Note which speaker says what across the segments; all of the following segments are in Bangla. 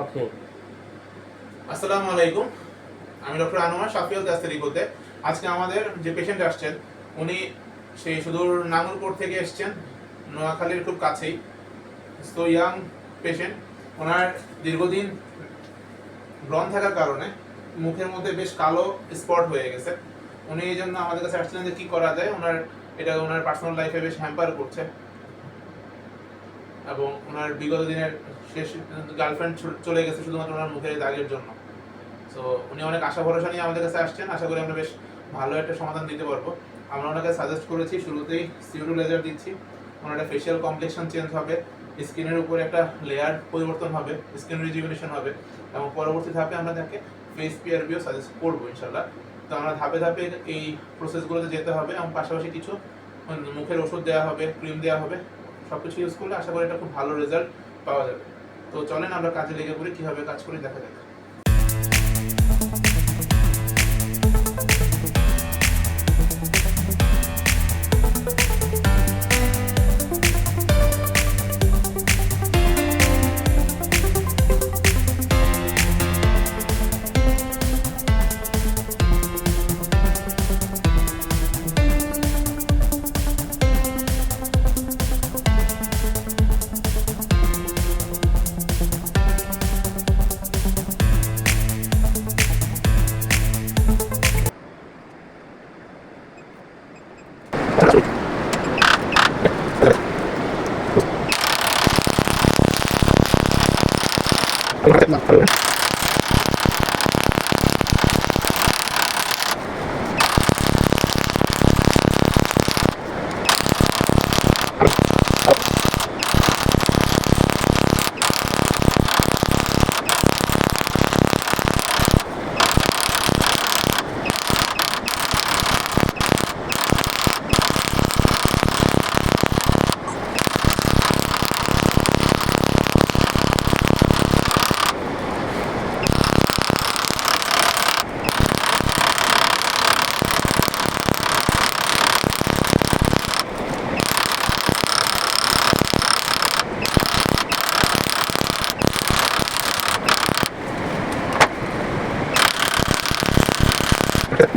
Speaker 1: ওকে।
Speaker 2: আসসালামু আলাইকুম। আমি ডক্টর আনোয়ার শাফিউল দাস্তারিকোতে আজকে আমাদের যে পেশেন্ট আসছেন, উনি সেই সুদূর নাঙ্গলকোট থেকে এসছেন, নোয়াখালীর খুব কাছেই। তো ইয়াং পেশেন্ট ওনার দীর্ঘদিন ব্রণ থাকার কারণে মুখের মধ্যে বেশ কালো স্পট হয়ে গেছে। উনি এই জন্য আমাদের কাছে আসছিলেন যে কি করা যায়, ওনার, এটা ওনার পার্সোনাল লাইফে বেশ হ্যাম্পার করছে। এবং ওনার বিগত দিনের শেষ গার্লফ্রেন্ড চলে গেছে শুধুমাত্র ওনার মুখের দাগের জন্য। তো উনি অনেক আশা ভরসা নিয়ে আমাদের কাছে আসছেন। আশা করি আমরা বেশ ভালো একটা সমাধান দিতে পারব। আমরা ওনাকে সাজেস্ট করেছি, শুরুতেই সিউরো লেজার দিচ্ছি। ওনার একটা ফেশিয়াল কমপ্লেকশন চেঞ্জ হবে, স্কিনের উপরে একটা লেয়ার পরিবর্তন হবে স্কিন রিজুভিনেশন হবে এবং পরবর্তী ধাপে আমরা তাকে ফেস পিআরবিও সাজেস্ট করব ইনশাল্লাহ তো আমরা ধাপে ধাপে এই প্রসেসগুলোতে যেতে হবে এবং পাশাপাশি কিছু মুখের ওষুধ দেওয়া হবে ক্রিম দেওয়া হবে। সব কিছু ইউজ করলে আশা করি এটা খুব ভালো রেজাল্ট পাওয়া যাবে। তো চলেন আমরা কাজে লেগে পড়ি, কীভাবে কাজ করি দেখা যাক। Até mais.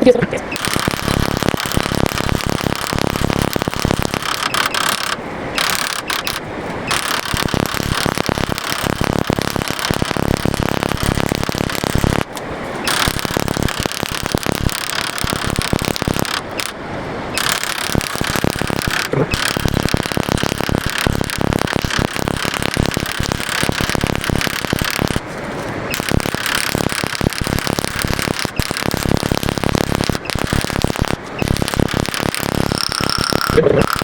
Speaker 2: curiosamente. Perdón. Thank you.